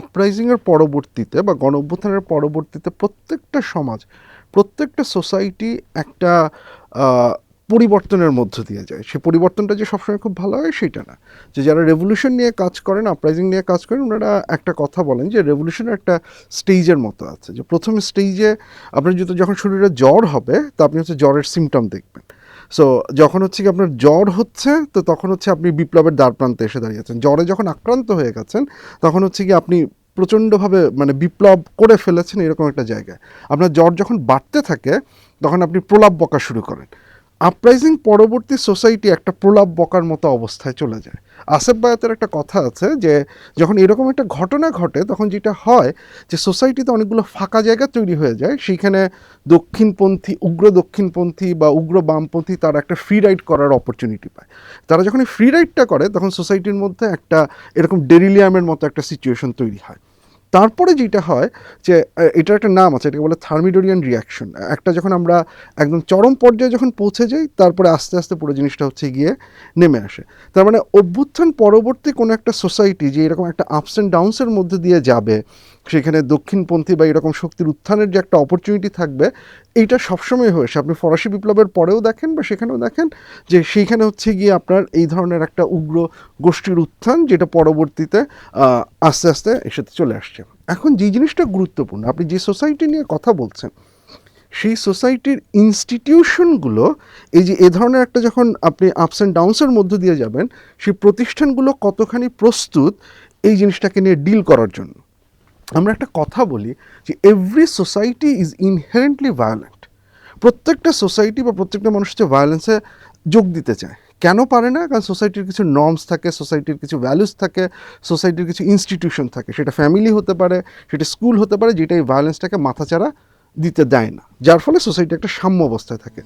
আপরাইজিংয়ের পরবর্তীতে বা গণ অভ্যুত্থানের পরবর্তীতে প্রত্যেকটা সমাজ, প্রত্যেকটা সোসাইটি একটা পরিবর্তনের মধ্য দিয়ে যায়। সেই পরিবর্তনটা যে সবসময় খুব ভালো হয় সেটা না। যে যারা রেভলিউশন নিয়ে কাজ করেন আপরাইজিং নিয়ে কাজ করেন, ওনারা একটা কথা বলেন যে রেভলিউশনের একটা স্টেজের মতো আছে। যে প্রথম স্টেজে আপনার যদি যখন শরীরে জ্বর হবে, তা আপনি হচ্ছে জ্বরের সিমটম দেখবেন। সো যখন হচ্ছে কি আপনার জ্বর হচ্ছে, তো তখন হচ্ছে আপনি বিপ্লবের দ্বার প্রান্তে এসে দাঁড়িয়েছেন জ্বরে যখন আক্রান্ত হয়ে গেছেন, তখন হচ্ছে কি আপনি প্রচণ্ডভাবে মানে বিপ্লব করে ফেলেছেন এরকম একটা জায়গায়। আপনার জ্বর যখন বাড়তে থাকে, তখন আপনি প্রলাপ বকা শুরু করেন। আপরাইজিং পরবর্তী সোসাইটি একটা প্রলাপ বকার মতো অবস্থায় চলে যায়। আসেফ বায়াতের একটা কথা আছে যে যখন এরকম একটা ঘটনা ঘটে, তখন যেটা হয় যে সোসাইটিতে অনেকগুলো ফাঁকা জায়গা তৈরি হয়ে যায়। সেইখানে দক্ষিণপন্থী, উগ্র দক্ষিণপন্থী বা উগ্র বামপন্থী তারা একটা ফ্রি রাইড করার অপরচুনিটি পায়। তারা যখন ফ্রি রাইডটা করে, তখন সোসাইটির মধ্যে একটা এরকম ডেরিলিয়ামের মতো একটা সিচুয়েশন তৈরি হয়। তারপরে যেটা হয় যে এটার একটা নাম আছে, এটাকে বলে থার্মিডোরিয়ান রিয়াকশন একটা যখন আমরা একদম চরম পর্যায়ে যখন পৌঁছে যাই, তারপরে আস্তে আস্তে পুরো জিনিসটা হচ্ছে গিয়ে নেমে আসে। তার মানে অভ্যুত্থান পরবর্তী কোনো একটা সোসাইটি যে এরকম একটা আপস অ্যান্ড ডাউনসের মধ্যে দিয়ে যাবে সেখানে দক্ষিণপন্থী বা এরকম শক্তির উত্থানের যে একটা অপরচুনিটি থাকবে, এইটা সবসময় হয়েছে আপনি ফরাসি বিপ্লবের পরেও দেখেন বা সেখানেও দেখেন যে সেইখানে হচ্ছে গিয়ে আপনার এই ধরনের একটা উগ্র গোষ্ঠীর উত্থান যেটা পরবর্তীতে আস্তে আস্তে এসে চলে আসছে। এখন যে জিনিসটা গুরুত্বপূর্ণ, আপনি যে সোসাইটি নিয়ে কথা বলছেন, সেই সোসাইটির ইনস্টিটিউশনগুলো এই যে এ ধরনের একটা যখন আপনি আপস অ্যান্ড ডাউনসের মধ্য দিয়ে যাবেন, সেই প্রতিষ্ঠানগুলো কতখানি প্রস্তুত এই জিনিসটাকে নিয়ে ডিল করার জন্য। আমরা একটা কথা বলি যে every society is inherently violent প্রত্যেকটা সোসাইটি বা প্রত্যেকটা মানুষ হচ্ছে ভায়োলেন্সে যোগ দিতে চায়। কেন পারে না? কারণ সোসাইটির কিছু নর্মস থাকে সোসাইটির কিছু ভ্যালুস থাকে সোসাইটির কিছু ইনস্টিটিউশন থাকে। সেটা ফ্যামিলি হতে পারে, সেটা স্কুল হতে পারে, যেটা এই ভায়োলেন্সটাকে মাথাচাড়া দিতে দেয় না। যার ফলে সোসাইটি একটা সাম্য অবস্থায় থাকে।